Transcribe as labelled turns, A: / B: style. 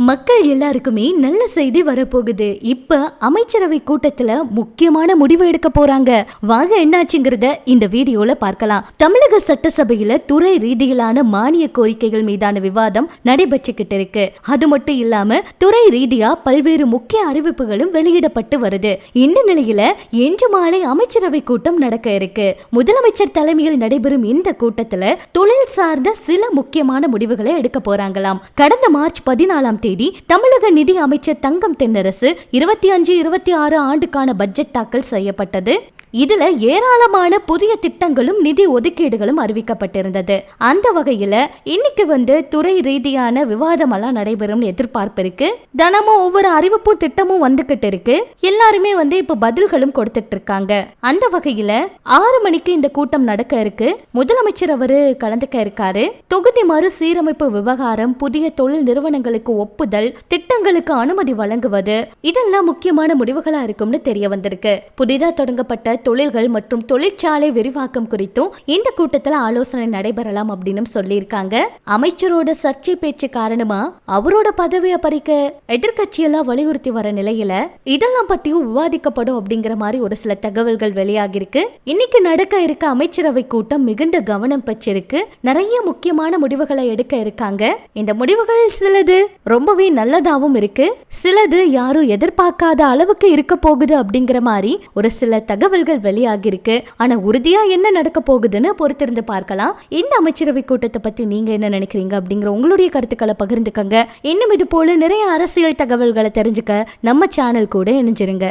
A: மக்கள் எல்லாருக்குமே நல்ல செய்தி வரப்போகுது. இப்ப அமைச்சரவை கூட்டத்துல முக்கியமான முடிவு எடுக்க போறாங்க. வாங்க என்னாச்சுங்கிறத இந்த வீடியோல பார்க்கலாம். தமிழக சட்டசபையில துறை ரீதியிலான மானிய கோரிக்கைகள் மீதான விவாதம் நடைபெற்றுக்கிட்டு இருக்கு. அது மட்டும் இல்லாம துறை ரீதியா பல்வேறு முக்கிய அறிவிப்புகளும் வெளியிடப்பட்டு வருது. இந்த நிலையில இன்று மாலை அமைச்சரவை கூட்டம் நடக்க இருக்கு. முதலமைச்சர் தலைமையில் நடைபெறும் இந்த கூட்டத்துல தொழில் சார்ந்த சில முக்கியமான முடிவுகளை எடுக்க போறாங்களாம். கடந்த மார்ச் பதினாலாம் தேதி தேதி தமிழக நிதி அமைச்சர் தங்கம் தென்னரசு இருபத்தி அஞ்சு இருபத்தி ஆறு ஆண்டுக்கான பட்ஜெட் தாக்கல் செய்யப்பட்டது. இதுல ஏராளமான புதிய திட்டங்களும் நிதி ஒதுக்கீடுகளும் அறிவிக்கப்பட்டிருந்தது. அந்த வகையில இன்னைக்கு வந்து துறை ரீதியான விவாதம் எல்லாம் நடைபெறும் எதிர்பார்ப்பு இருக்கு. தினமும் ஒவ்வொரு அறிவிப்பும் திட்டமும் வந்துகிட்டு இருக்கு. எல்லாருமே வந்து இப்ப பதில்களும் கொடுத்துட்டு இருக்காங்க. அந்த வகையில ஆறு மணிக்கு இந்த கூட்டம் நடக்க இருக்கு. முதலமைச்சர் அவரு கலந்துக்க இருக்காரு. தொகுதி மறு சீரமைப்பு விவகாரம் புதிய தொழில் நிறுவனங்களுக்கு ஒப்ப ஒப்புதல் திட்டங்களுக்கு அனுமதி வழங்குவது இதெல்லாம் முக்கியமான முடிவுகளா இருக்கும்னு தெரிய வந்திருக்கு. புதிதா தொடங்கப்பட்ட தொழில்கள் மற்றும் தொழிற்சாலை விரிவாக்கம் குறித்தும் இந்த கூட்டத்துல ஆலோசனை நடைபெறலாம் அப்படின்னு சொல்லியிருக்காங்க. அமைச்சரோட சர்ச்சை பேச்சு காரணமா அவரோட பதவியை பறிக்க எதிர்க்கட்சியெல்லாம் வலியுறுத்தி வர நிலையில இதெல்லாம் பத்தியும் விவாதிக்கப்படும் அப்படிங்கிற மாதிரி ஒரு சில தகவல்கள் வெளியாகிருக்கு இன்னைக்கு நடக்க இருக்க அமைச்சரவை கூட்டம் மிகுந்த கவனம் பெற்றிருக்கு. நிறைய முக்கியமான முடிவுகளை எடுக்க இருக்காங்க. இந்த முடிவுகள் சிலது ரொம்ப ரொம்பவே நல்லதாவும் இருக்கு. சிலது யாரும் எதிர்பார்க்காத அளவுக்கு இருக்க போகுது அப்படிங்கிற மாதிரி ஒரு சில தகவல்கள் வெளியாகிருக்கு ஆனா உறுதியா என்ன நடக்க போகுதுன்னு பொறுத்திருந்து பார்க்கலாம். இந்த அமைச்சரவை கூட்டத்தை பத்தி நீங்க என்ன நினைக்கிறீங்க அப்படிங்கிற உங்களுடைய கருத்துக்களை பகிர்ந்துக்கங்க. இன்னும் இது போல நிறைய அரசியல் தகவல்களை தெரிஞ்சுக்க நம்ம சேனல் கூட இணைஞ்சிருங்க.